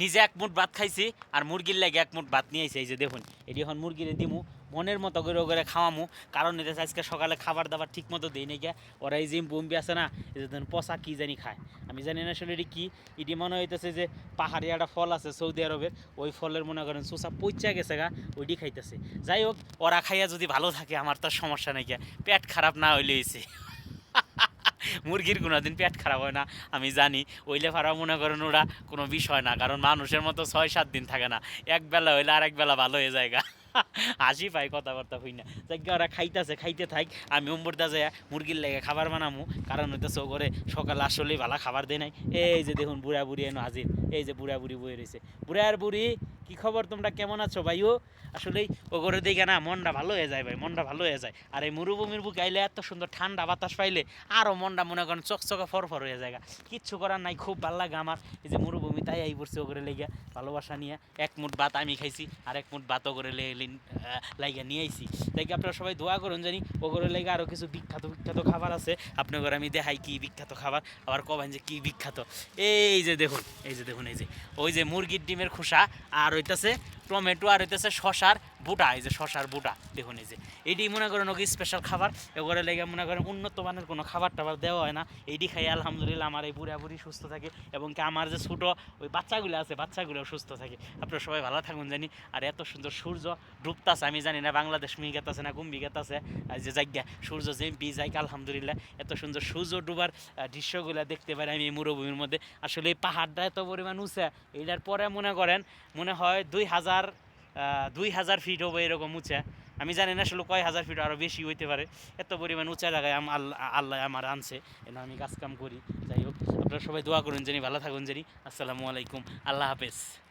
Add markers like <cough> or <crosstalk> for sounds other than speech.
নিজে এক মুঠ ভাত খাইছি আর মুরগির লাগে এক মুঠ ভাত নিয়ে আইছি, এই যে দেখুন। এটি এখন মুরগিরে দিমু, মনের মতো করে করে খাওয়ামু, কারণ এটা আজকে সকালে খাবার দাবার ঠিক মতো দিই নাকি ওরা এই যে বম্বি আছে না, এই যে ধরুন পচা কি জানি খায়। আমি জানি না আসলে এটি কি। এটি মনে হইতেছে যে পাহাড়ি একটা ফল আছে সৌদি আরবের, ওই ফলের মনে করেন চোষা পচা গেছে গা, ওইটি খাইতেছে। যাই হোক, ওরা খাইয়া যদি ভালো থাকে, আমার তো সমস্যা গিয়া পেট খারাপ না হইলে হইছে। মুরগির কোনোদিন পেট খারাপ হয় না, আমি জানি। ওইলে ফারা মনে করেন ওরা কোনো বিষয় না, কারণ মানুষের মতো ছয়, সাত দিন থাকে না। এক বেলা হইলে আরেক বেলা ভালো হয়ে যায়। <laughs> হাসি পাই কথাবার্তা হই না। যাই ওরা খাইতেছে, খাইতে থাক, আমি অম্বরদা যায় মুরগির লেগে খাবার বানামু। কারণ হইতেছে ও করে সকালে আসলেই ভালো খাবার দেয় নাই। এই যে দেখুন, বুড়া বুড়ি এনো হাজির। এই যে বুড়া বুড়ি বয়ে রয়েছে বুড়া আর বুড়ি কি খবর? তোমরা কেমন আছো ভাইও? আসলেই ও করে দেখে না মনটা ভালো হয়ে যায় ভাই, মনটা ভালো হয়ে যায়। আর এই মরুভূমির বুকে আইলে এত সুন্দর ঠান্ডা বাতাস পাইলে আরও মনটা মনে করেন চকচকে ফরফর হয়ে যায় কিচ্ছু করার নাই, খুব ভালো লাগে আমার। এই যে মরুভূমি তাই আই পড়ছে ও করে লেগে ভালোবাসা নিয়ে। এক মুঠ ভাত আমি খাইছি, আর এক মুঠ ভাতও করে লাইগা নিয়ে আইছি। তাই আপনারা সবাই দোয়া করুন জানি ও করে লেগে আরও কিছু বিখ্যাত বিখ্যাত খাবার আছে। আপনার ঘরে আমি দেখাই কি বিখ্যাত খাবার, আবার কবেন যে কি বিখ্যাত। এই যে দেখুন, এই যে দেখুন, এই যে। ওই যে মুরগির ডিমের খোসা, আর হইতাছে টমেটো আর হইতেছে শশার বুটা, এই যে শশার বুটা, দেখুন এই যে। এটি মনে করেন ওকে স্পেশাল খাবার এগুলো লেগে মনে করেন উন্নত মানের কোনো খাবার টাবার দেওয়া হয় না। এইটি খাই আলহামদুলিল্লাহ আমার এই বুড়া বুড়ি সুস্থ থাকে এবং কি আমার যে ছোটো ওই বাচ্চাগুলো আছে, বাচ্চাগুলো সুস্থ থাকে। আপনারা সবাই ভালো থাকুন জানি। আর এত সুন্দর সূর্য ডুবতাছে, আমি জানি না বাংলাদেশ মিগাতাছে না গুম্বি গেতাছে আর যে জায়গা, সূর্য যে জেম্পি যাই আলহামদুলিল্লাহ। এত সুন্দর সূর্য ডুবার দৃশ্যগুলো দেখতে পারি আমি এই মরুভূমির মধ্যে। আসলে এই পাহাড়টা এত পরিমাণ উঁচা, এইটার পরে মনে করেন, মনে হয় দুই হাজার আহ, দুই হাজার ফিট হবে এরকম উঁচা। আমি জানি না আসলে কয় হাজার ফিট আরও বেশি হইতে পারে। এত পরিমাণ উঁচা জায়গায় আল্লাহ আল্লাহ আমার আনছে এনে আমি কাজ কাম করি। যাই হোক আপনারা সবাই দোয়া করুন জানি ভালো থাকুন জানি। আসসালামু আলাইকুম। আল্লাহ হাফেজ।